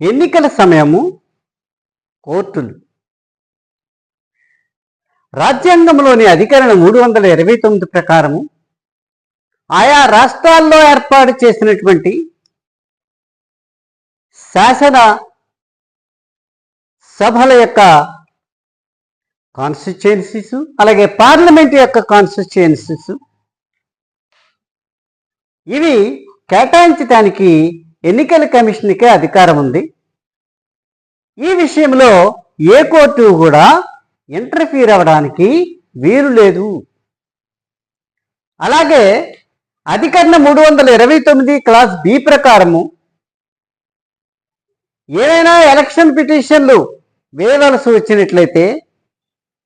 ఎన్నికల సమయము కోర్టులు. రాజ్యాంగంలోని అధికరణ మూడు వందల ఇరవై తొమ్మిది ప్రకారము ఆయా రాష్ట్రాల్లో ఏర్పాటు చేసినటువంటి శాసన సభల యొక్క కాన్స్టిట్యుయెన్సీస్ అలాగే పార్లమెంట్ యొక్క కాన్స్టిట్యుయెన్సీస్ ఇవి కేటాయించడానికి ఎన్నికల కమిషన్కే అధికారం ఉంది. ఈ విషయంలో ఏ కోర్టు కూడా ఇంటర్ఫీర్ అవ్వడానికి వీలు లేదు. అలాగే అధికరణ మూడు వందల ఇరవై తొమ్మిది క్లాస్ బి ప్రకారము ఏవైనా ఎలక్షన్ పిటిషన్లు వేయవలసి వచ్చినట్లయితే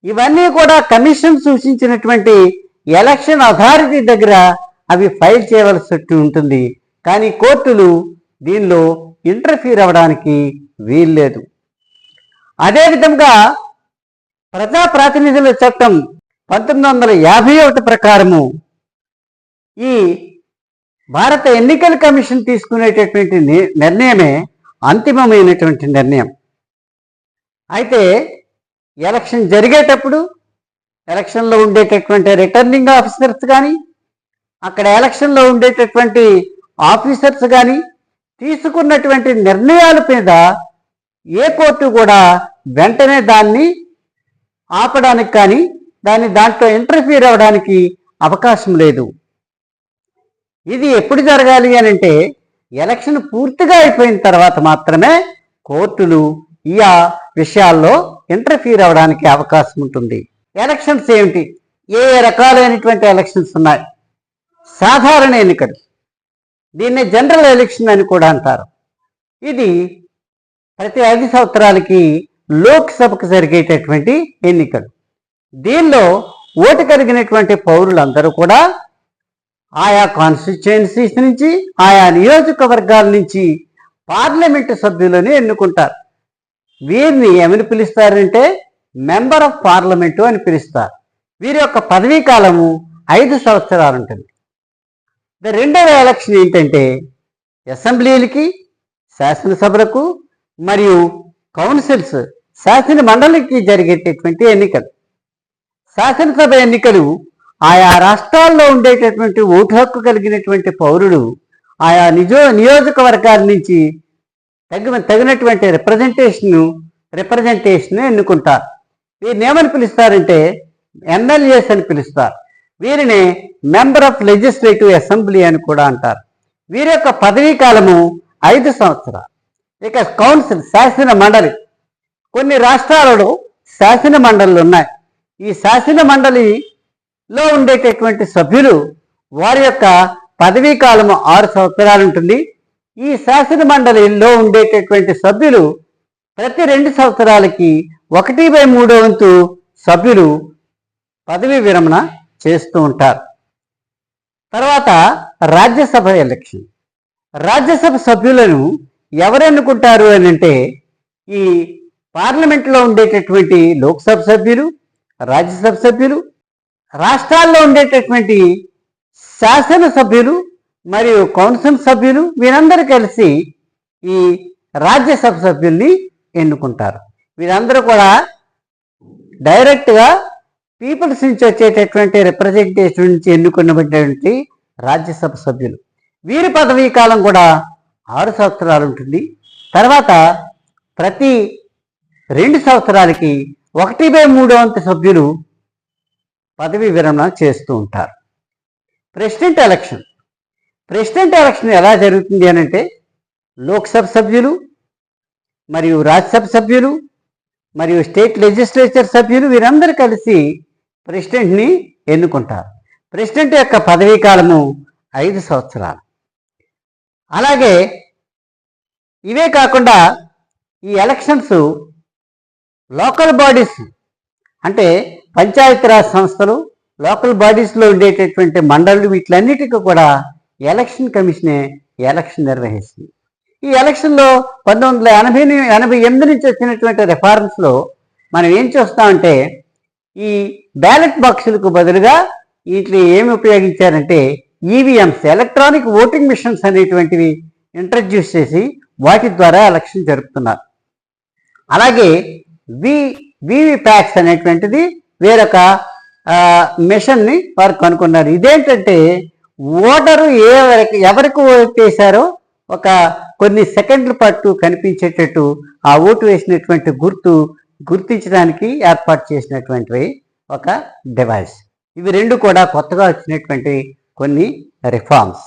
ఇవన్నీ కూడా కమిషన్ సూచించినటువంటి ఎలక్షన్ అథారిటీ దగ్గర అవి ఫైల్ చేయవలసి ఉంటుంది. కానీ కోర్టులు దీనిలో ఇంటర్ఫీర్ అవ్వడానికి వీల్లేదు అదేవిధంగా ప్రజా ప్రాతినిధుల చట్టం పంతొమ్మిది వందల యాభై ఒకటి ప్రకారము ఈ భారత ఎన్నికల కమిషన్ తీసుకునేటటువంటి నిర్ణయమే అంతిమమైనటువంటి నిర్ణయం. అయితే ఎలక్షన్ జరిగేటప్పుడు ఎలక్షన్లో ఉండేటటువంటి రిటర్నింగ్ ఆఫీసర్స్ కానీ అక్కడ ఎలక్షన్లో ఉండేటటువంటి ఆఫీసర్స్ కానీ తీసుకున్నటువంటి నిర్ణయాల మీద ఏ కోర్టు కూడా వెంటనే దాన్ని ఆపడానికి కానీ దాన్ని దాంట్లో ఇంటర్ఫీర్ అవ్వడానికి అవకాశం లేదు. ఇది ఎప్పుడు జరగాలి అని అంటే ఎలక్షన్ పూర్తిగా అయిపోయిన తర్వాత మాత్రమే కోర్టులు ఈ ఆ విషయాల్లో ఇంటర్ఫీర్ అవ్వడానికి అవకాశం ఉంటుంది. ఎలక్షన్స్ ఏమిటి? ఏ ఏ రకాలైనటువంటి ఎలక్షన్స్ ఉన్నాయి? సాధారణ ఎన్నికలు. దీన్ని జనరల్ ఎలక్షన్ అని కూడా అంటారు. ఇది ప్రతి ఐదు సంవత్సరాలకి లోక్సభకు జరిగేటటువంటి ఎన్నికలు. దీనిలో ఓటు కలిగినటువంటి పౌరులందరూ కూడా ఆయా కాన్స్టిట్యుయెన్సీస్ నుంచి ఆయా నియోజకవర్గాల నుంచి పార్లమెంటు సభ్యులను ఎన్నుకుంటారు. వీరిని ఏమని పిలుస్తారంటే మెంబర్ ఆఫ్ పార్లమెంటు అని పిలుస్తారు. వీరి యొక్క పదవీ కాలము ఐదు సంవత్సరాలు ఉంటుంది. ద రెండవ ఎలక్షన్ ఏంటంటే అసెంబ్లీలకి శాసనసభలకు మరియు కౌన్సిల్స్ శాసన మండలికి జరిగేటటువంటి ఎన్నికలు. శాసనసభ ఎన్నికలు ఆయా రాష్ట్రాల్లో ఉండేటటువంటి ఓటు హక్కు కలిగినటువంటి పౌరుడు ఆయా నిజో నియోజకవర్గాల నుంచి తగిన తగినటువంటి రిప్రజెంటేషన్ రిప్రజెంటేషన్ ఎన్నుకుంటారు. వీరిని ఏమని పిలుస్తారంటే ఎమ్మెల్యేస్ అని పిలుస్తారు. వీరిని మెంబర్ ఆఫ్ లెజిస్లేటివ్ అసెంబ్లీ అని కూడా అంటారు. వీరి యొక్క పదవీ కాలము ఐదు సంవత్సరాలు. ఇక కౌన్సిల్ శాసన మండలి. కొన్ని రాష్ట్రాలలో శాసన మండళ్ళు ఉన్నాయి. ఈ శాసన మండలిలో ఉండేటటువంటి సభ్యులు వారి యొక్క పదవీ కాలము ఆరు సంవత్సరాలు ఉంటుంది. ఈ శాసన మండలిలో ఉండేటటువంటి సభ్యులు ప్రతి రెండు సంవత్సరాలకి ఒకటి బై మూడో వంతు సభ్యులు పదవీ విరమణ చేస్తూ ఉంటారు. తర్వాత రాజ్యసభ ఎలక్షన్. రాజ్యసభ సభ్యులను ఎవరు ఎన్నుకుంటారు అని అంటే ఈ పార్లమెంట్లో ఉండేటటువంటి లోక్సభ సభ్యులు రాజ్యసభ సభ్యులు రాష్ట్రాల్లో ఉండేటటువంటి శాసన సభ్యులు మరియు కౌన్సిల్ సభ్యులు వీరందరూ కలిసి ఈ రాజ్యసభ సభ్యుల్ని ఎన్నుకుంటారు. వీరందరూ కూడా డైరెక్ట్గా పీపుల్స్ నుంచి వచ్చేటటువంటి రిప్రజెంటేషన్ నుంచి ఎన్నుకున్నటువంటి రాజ్యసభ సభ్యులు. వీరి పదవీ కాలం కూడా ఆరు సంవత్సరాలు ఉంటుంది. తర్వాత ప్రతి రెండు సంవత్సరాలకి ఒకటి బై మూడో వంతు సభ్యులు పదవీ విరమణ చేస్తూ ఉంటారు. ప్రెసిడెంట్ ఎలక్షన్ ప్రెసిడెంట్ ఎలక్షన్ ఎలా జరుగుతుంది అని అంటే లోక్సభ సభ్యులు మరియు రాజ్యసభ సభ్యులు మరియు స్టేట్ లెజిస్లేచర్ సభ్యులు వీరందరూ కలిసి ప్రెసిడెంట్ని ఎన్నుకుంటారు. ప్రెసిడెంట్ యొక్క పదవీ కాలము ఐదు సంవత్సరాలు. అలాగే ఇవే కాకుండా ఈ ఎలక్షన్స్ లోకల్ బాడీస్ అంటే పంచాయతీరాజ్ సంస్థలు లోకల్ బాడీస్లో ఉండేటటువంటి మండళ్ళు వీటిలన్నిటికీ కూడా ఎలక్షన్ కమిషనే ఎలక్షన్ నిర్వహిస్తుంది. ఈ ఎలక్షన్లో పంతొమ్మిది వందల ఎనభై ని- ఎనభై ఎనిమిది నుంచి వచ్చినటువంటి రెఫారెన్స్లో మనం ఏం చూస్తామంటే ఈ బ్యాలెట్ బాక్సులకు బదులుగా వీటిని ఏమి ఉపయోగించారంటే ఈవీఎంస్ ఎలక్ట్రానిక్ ఓటింగ్ మిషన్స్ అనేటువంటివి ఇంట్రడ్యూస్ చేసి వాటి ద్వారా ఎలక్షన్ జరుపుతున్నారు. అలాగే వి వివి ప్యాక్స్ అనేటువంటిది వేరొక మిషన్ని వారు కనుక్కున్నారు. ఇదేంటంటే ఓటరు ఎవరికి ఎవరికి ఓట్ వేశారో ఒక కొన్ని సెకండ్ల పాటు కనిపించేటట్టు ఆ ఓటు వేసినటువంటి గుర్తు గుర్తించడానికి ఏర్పాటు చేసినటువంటివి ఒక డివైస్ ఇవి రెండు కూడా కొత్తగా వచ్చినటువంటి కొన్ని రిఫార్మ్స్